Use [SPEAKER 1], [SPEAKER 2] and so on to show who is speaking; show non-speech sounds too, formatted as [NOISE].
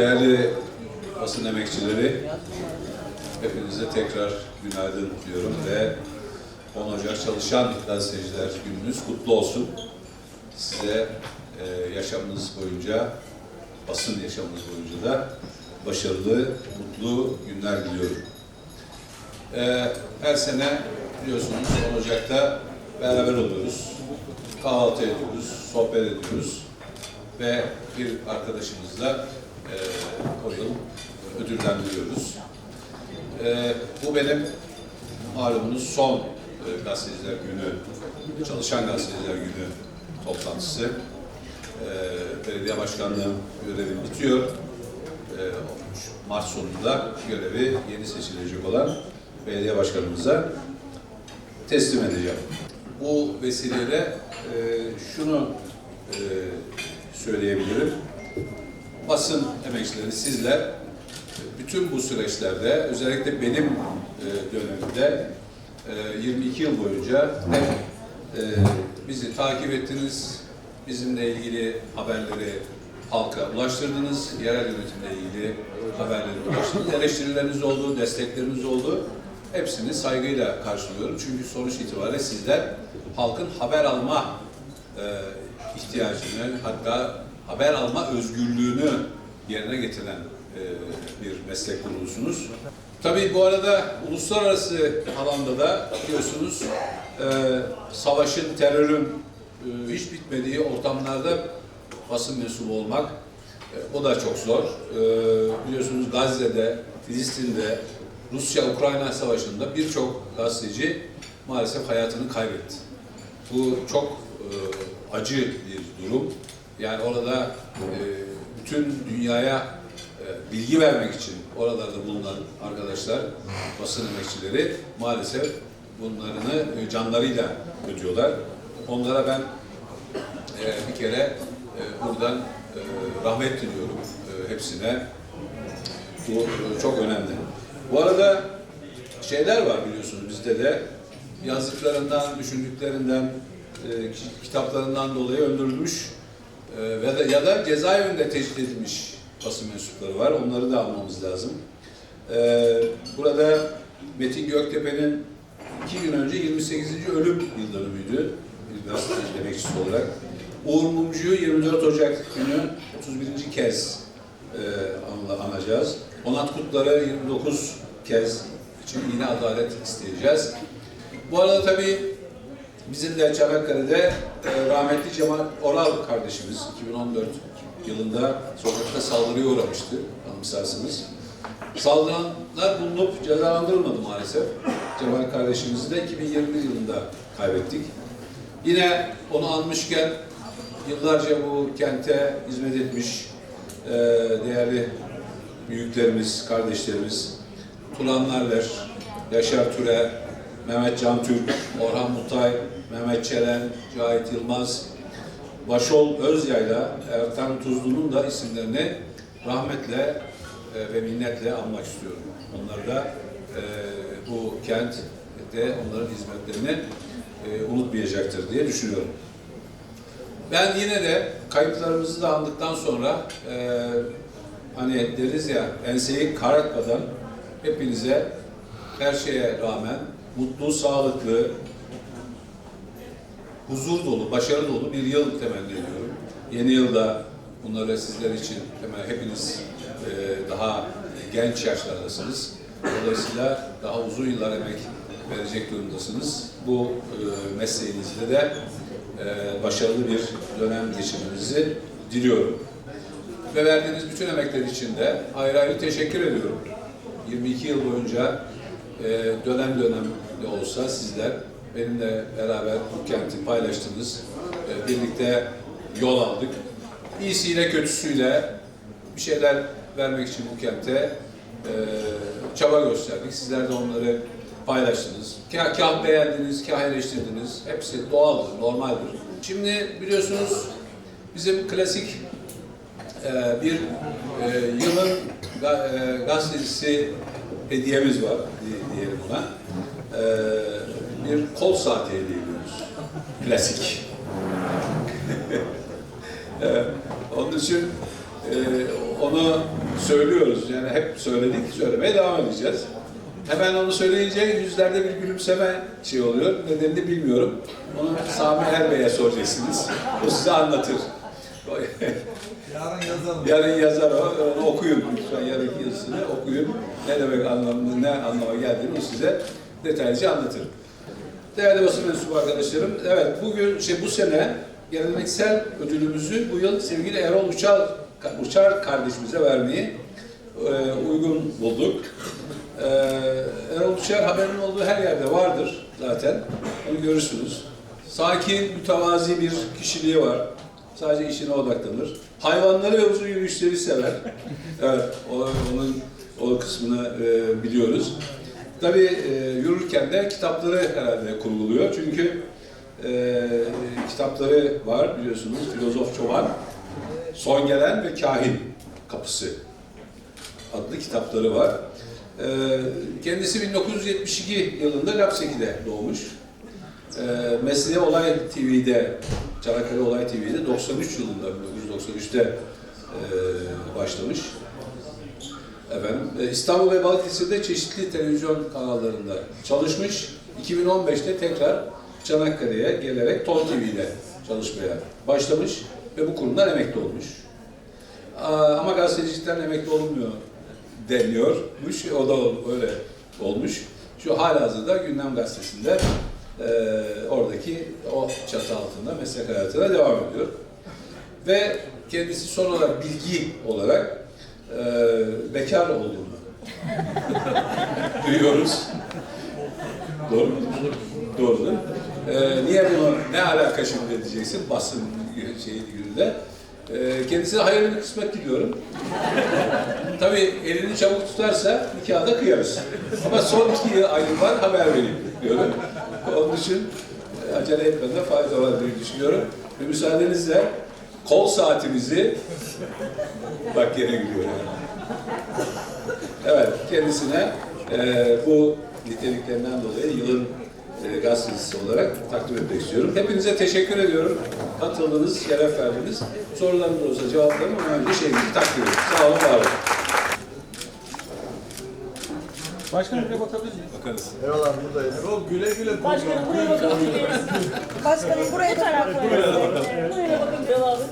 [SPEAKER 1] Değerli basın emekçileri, hepinize tekrar günaydın diyorum ve 10 Ocak Çalışan Gazeteciler Gününüz kutlu olsun. Size e, yaşamınız boyunca, basın yaşamınız boyunca da başarılı, mutlu günler diliyorum. E, her sene biliyorsunuz 10 Ocak'ta beraber oluyoruz. Kahvaltı ediyoruz, sohbet ediyoruz ve bir arkadaşımızla e, o yıl ödüllendiriyoruz. E, bu benim malumunuz son e, gazeteciler günü, çalışan gazeteciler günü toplantısı. E, belediye başkanlığı görevim bitiyor. E, Mart sonunda görevi yeni seçilecek olan belediye başkanımıza teslim edeceğim. Bu vesileyle e, şunu e, söyleyebilirim. Basın emekçileri sizler bütün bu süreçlerde özellikle benim e, dönemimde e, 22 yıl boyunca hep e, bizi takip ettiniz. Bizimle ilgili haberleri halka ulaştırdınız. Yerel yönetimle ilgili haberleri ulaştırdınız. Eleştirileriniz oldu, destekleriniz oldu. Hepsini saygıyla karşılıyorum. Çünkü sonuç itibariyle sizler halkın haber alma e, ihtiyacını hatta haber alma özgürlüğünü yerine getiren e, bir meslek grubusunuz. Tabii bu arada uluslararası alanda da biliyorsunuz e, savaşın, terörün e, hiç bitmediği ortamlarda basın mensubu olmak o da çok zor. Biliyorsunuz Gazze'de, Filistin'de, Rusya-Ukrayna savaşında birçok gazeteci maalesef hayatını kaybetti. Bu çok e, acı bir durum. Yani orada e, bütün dünyaya e, bilgi vermek için oralarda bulunan arkadaşlar, basın emekçileri maalesef bunlarını e, canlarıyla ödüyorlar. Onlara ben e, bir kere e, buradan e, rahmet diliyorum e, hepsine. Bu e, çok önemli. Bu arada şeyler var biliyorsunuz bizde de yazdıklarından, düşündüklerinden, e, ki- kitaplarından dolayı öldürülmüş ve de, ya da cezaevinde tecrit edilmiş basın mensupları var. Onları da almamız lazım. E, burada Metin Göktepe'nin iki gün önce 28. ölüm yıl dönümüydü. Bir gazeteci emekçisi olarak. Uğur Mumcu'yu 24 Ocak günü 31. kez e, anacağız. Onat Kutlar'ı 29 kez için yine adalet isteyeceğiz. Bu arada tabii bizim de Çanakkale'de e, rahmetli Cemal Oral kardeşimiz 2014 yılında sokakta saldırıya uğramıştı anımsarsınız. Saldıranlar bulunup cezalandırılmadı maalesef. Cemal kardeşimizi de 2020 yılında kaybettik. Yine onu anmışken yıllarca bu kente hizmet etmiş e, değerli büyüklerimiz, kardeşlerimiz, Turan Narler, Yaşar Türe, Mehmet Can Türk, Orhan Mutay, Mehmet Çelen, Cahit Yılmaz, Başol Özyayla, Ertan Tuzlu'nun da isimlerini rahmetle e, ve minnetle anmak istiyorum. Onlar da e, bu kent de onların hizmetlerini e, unutmayacaktır diye düşünüyorum. Ben yine de kayıplarımızı da andıktan sonra e, hani deriz ya enseyi karartmadan hepinize her şeye rağmen mutlu, sağlıklı, huzur dolu, başarı dolu bir yıl temenni ediyorum. Yeni yılda bunları sizler için hemen hepiniz e, daha genç yaşlardasınız. Dolayısıyla daha uzun yıllar emek verecek durumdasınız. Bu e, mesleğinizde de e, başarılı bir dönem geçirmenizi diliyorum. Ve verdiğiniz bütün emekler için de ayrı ayrı teşekkür ediyorum. 22 yıl boyunca e, dönem dönem de olsa sizler benimle beraber bu kenti paylaştınız. E, birlikte yol aldık. İyisiyle kötüsüyle bir şeyler vermek için bu kente e, çaba gösterdik. Sizler de onları paylaştınız. Kah, kah beğendiniz, kah eleştirdiniz. Hepsi doğaldır, normaldir. Şimdi biliyorsunuz bizim klasik e, bir e, yılın ga- e, gazetecisi hediyemiz var di- diyelim. E, bir kol saati hediye ediyoruz. Klasik. [LAUGHS] Onun için e, onu söylüyoruz. Yani hep söyledik, söylemeye devam edeceğiz. Hemen onu söyleyince yüzlerde bir gülümseme şey oluyor. Nedenini bilmiyorum. Onu Sami Erbey'e soracaksınız. O size anlatır.
[SPEAKER 2] Yarın yazalım.
[SPEAKER 1] Yarın yazar o, onu okuyun lütfen yarınki yazısını okuyun. Ne demek anlamında, ne anlama geldiğini o size detaylıca anlatır. Değerli basın mensubu arkadaşlarım, evet bugün, şey bu sene geleneksel ödülümüzü bu yıl sevgili Erol Uçar, Uçar kardeşimize vermeyi e, uygun bulduk. E, Erol Uçar haberin olduğu her yerde vardır zaten. Onu görürsünüz. Sakin, mütevazi bir kişiliği var. Sadece işine odaklanır. Hayvanları ve uzun yürüyüşleri sever. Evet, onun o kısmını e, biliyoruz. Tabii e, yürürken de kitapları herhalde kurguluyor. Çünkü e, kitapları var biliyorsunuz. Filozof Çoban, Son Gelen ve Kahin Kapısı adlı kitapları var. E, kendisi 1972 yılında Lapseki'de doğmuş. E, Mesleği Olay TV'de, Çanakkale Olay TV'de 93 yılında, 1993'te e, başlamış. Efendim, e, İstanbul ve Balıkesir'de çeşitli televizyon kanallarında çalışmış. 2015'te tekrar Çanakkale'ye gelerek Ton TV'de çalışmaya başlamış ve bu kurumdan emekli olmuş. Ama gazetecilikten emekli olunmuyor deniyormuş. O da öyle olmuş. Şu halihazırda Gündem Gazetesi'nde e, oradaki o çatı altında meslek hayatına devam ediyor. Ve kendisi son olarak bilgi olarak e, bekar olduğunu duyuyoruz. Doğru mu? Doğru değil mi? E, niye bunu, ne alaka şimdi diyeceksin basın şeyi gününde. E, kendisine hayırlı bir kısmet diliyorum. Tabii elini çabuk tutarsa nikahı da kıyarız. Ama son iki ayım var haber vereyim diyorum. Onun için e, acele etmede fayda var diye düşünüyorum. Ve müsaadenizle kol saatimizi bak gene gülüyor yani. Evet, kendisine e, bu niteliklerinden dolayı yılın e, gazetecisi olarak takdim etmek istiyorum. Hepinize teşekkür ediyorum. Katıldınız, şeref verdiniz. Sorularınız olursa cevaplarım ama önce şeyimizi takdim ediyorum. Sağ olun, var olun.
[SPEAKER 3] Başkanım buraya bakabilir miyiz?
[SPEAKER 1] Bakarız.
[SPEAKER 2] Eyvallah buradayız. Erol güle güle
[SPEAKER 4] Başkanım buraya bakabiliriz. Başkanım buraya taraf Buraya bakın. Buraya bakın.